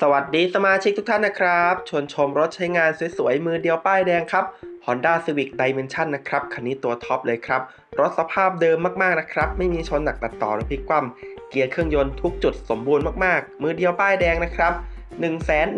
สวัสดีสมาชิกทุกท่านนะครับ ชวนชมรถใช้งานสวยๆ มือเดียวป้ายแดงครับ Honda Civic Dimension นะครับ คันนี้ตัวท็อปเลยครับ รถสภาพเดิมมากๆนะครับ ไม่มีชนหนักตัดต่อหรือพลิกคว่ำเกียร์เครื่องยนต์ทุกจุดสมบูรณ์มากๆ มือเดียวป้ายแดงนะครับ 1 1 9 0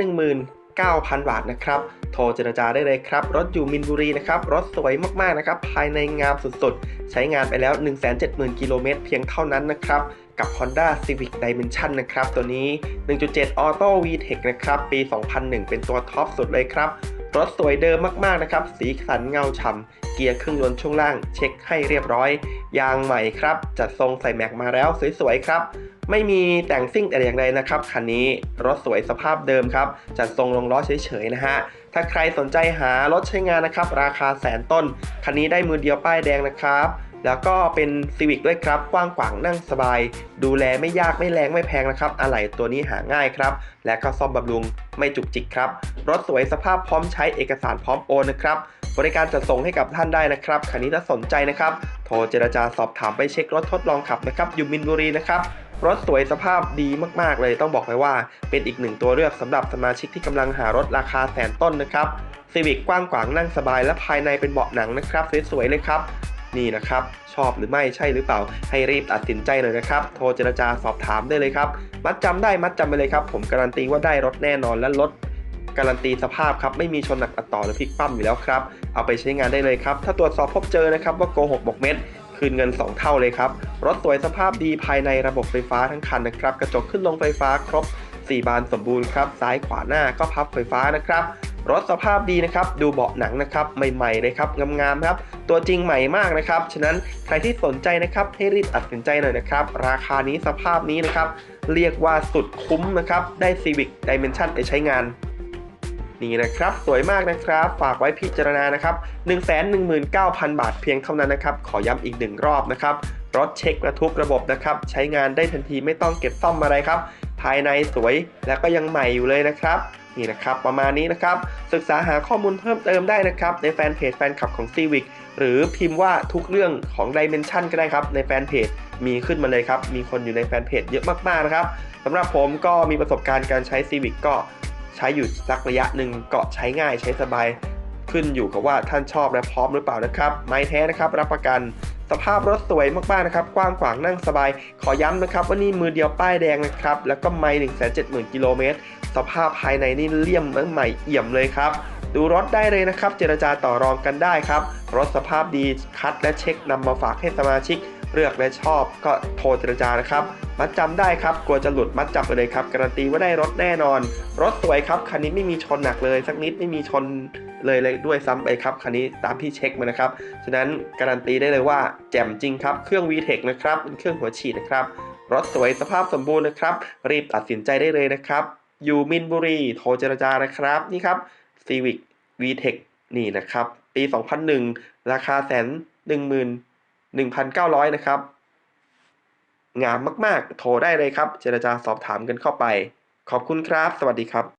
0 0 9,000 บาทนะครับ โทรเจรจาได้เลยครับ รถอยู่มินบุรีนะครับ รถสวยมากๆนะครับ ภายในงามสุดๆ ใช้งานไปแล้ว 170,000 กิโลเมตรเพียงเท่านั้นนะครับ กับ Honda Civic Dimension นะครับ ตัวนี้ 1.7 Auto VTEC นะครับ ปี 2001 เป็นตัวท็อปสุดเลยครับ รถสวยเดิมมากๆนะครับ สีสันเงาฉ่ำเกียร์เครื่องยนต์ช่วงล่าง เช็คให้เรียบร้อย ยางใหม่ครับ จัดทรงใส่แม็กมาแล้วสวยๆครับ ไม่มีแต่งซิ่งแต่อย่างใดนะครับ คันนี้รถสวยสภาพเดิมครับ จัดทรงลงล้อเฉยๆนะฮะ ถ้าใครสนใจหารถใช้งานนะครับ ราคาแสนต้น คันนี้ได้มือเดียวป้ายแดงนะครับแล้วก็เป็น Civic ด้วยครับ กว้างขวางนั่งสบาย ดูแลไม่ยากไม่แรงไม่แพงนะครับ อะไหล่ตัวนี้หาง่ายครับ และก็ซ่อมบำรุงไม่จุกจิกครับ รถสวยสภาพพร้อมใช้เอกสารพร้อมโอนนะครับ บริการจัดส่งให้กับท่านได้นะครับคันนี้ถ้าสนใจนะครับ โทรเจรจาสอบถามไปเช็ครถทดลองขับนะครับ อยู่มินบุรีนะครับ รถสวยสภาพดีมากๆเลยต้องบอกเลยว่า เป็นอีกหนึ่งตัวเลือกสำหรับสมาชิกที่กำลังหารถราคาแสนต้นนะครับ Civic กว้างขวางนั่งสบายและภายในเป็นเบาะหนังนะครับสวยๆเลยครับนี่นะครับ ชอบหรือไม่ใช่หรือเปล่า ให้รีบตัดสินใจเลยนะครับ โทรเจรจาสอบถามได้เลยครับ มัดจำได้มัดจำไปเลยครับ ผมการันตีว่าได้รถแน่นอนและรถการันตีสภาพครับ ไม่มีชนหนักตัดต่อหรือพลิกคว่ำอยู่แล้วครับ เอาไปใช้งานได้เลยครับ ถ้าตรวจสอบพบเจอนะครับว่าโกหกบอกเม็ด คืนเงิน 2 เท่าเลยครับ รถสวยสภาพดีภายในระบบไฟฟ้าทั้งคันนะครับ กระจกขึ้นลงไฟฟ้าครบ 4 บานสมบูรณ์ครับ ซ้ายขวาหน้าก็พับไฟฟ้านะครับ รถสภาพดีนะครับ ดูเบาะหนังนะครับ ใหม่ๆเลยครับ งามๆครับ ตัวจริงใหม่มากนะครับ ฉะนั้นใครที่สนใจนะครับ ให้รีบตัดสินใจหน่อยนะครับ ราคานี้สภาพนี้นะครับ เรียกว่าสุดคุ้มนะครับ ได้ Civic Dimension ไปใช้งาน นี่นะครับ สวยมากนะครับ ฝากไว้พิจารณานะครับ 119,000 บาทเพียงเท่านั้นนะครับ ขอย้ำอีกหนึ่งรอบนะครับ รถเช็คและทุกระบบนะครับ ใช้งานได้ทันทีไม่ต้องเก็บซ่อมอะไรครับ ภายในสวยและก็ยังใหม่อยู่เลยนะครับนี่นะครับประมาณนี้นะครับ ศึกษาหาข้อมูลเพิ่มเติมได้นะครับ ในแฟนเพจแฟนคลับของ Civic หรือพิมพ์ว่าทุกเรื่องของ Dimension ก็ได้ครับ ในแฟนเพจมีขึ้นมาเลยครับ มีคนอยู่ในแฟนเพจเยอะมากๆนะครับสำหรับผมก็มีประสบการณ์การใช้ Civic ก็ ใช้อยู่สักระยะหนึ่งก็ใช้ง่ายใช้สบายขึ้นอยู่กับว่าท่านชอบและพร้อมหรือเปล่านะครับ ไม้แท้นะครับรับประกันสภาพรถสวยมากๆนะครับ กว้างขวางนั่งสบาย ขอย้ำนะครับว่านี่มือเดียวป้ายแดงนะครับ แล้วก็ไม่1 7 0 0 0 0กิโลเมตร สภาพภายในนี่เลี่ยมและใหม่เอี่ยมเลยครับ ดูรถได้เลยนะครับ เจรจาต่อรองกันได้ครับ รถสภาพดีคัดและเช็คนำมาฝากให้สมาชิก เลือกและชอบก็โทรเจรจานะครับ มัดจำได้ครับ กลัวจะหลุดมัดจำไปเลยครับ การันตีว่าได้รถแน่นอน รถสวยครับ คันนี้ไม่มีชนหนักเลย สักนิดไม่มีชนเลยเลยด้วยซ้ำไปครับ คันนี้ตามที่เช็คมานะครับ ฉะนั้นการันตีได้เลยว่าแจ่มจริงครับ เครื่อง VTEC นะครับเป็นเครื่องหัวฉีดนะครับ รถสวยสภาพสมบูรณ์นะครับ รีบตัดสินใจได้เลยนะครับ อยู่มินบุรี โทรเจรจานะครับ นี่ครับ Civic VTEC นี่นะครับ ปี 2001 ราคาแสนหนึ่งหมื่น หนึ่งพันเก้าร้อยนะครับ งามมากๆ โทรได้เลยครับ เจรจาสอบถามกันเข้าไป ขอบคุณครับ สวัสดีครับ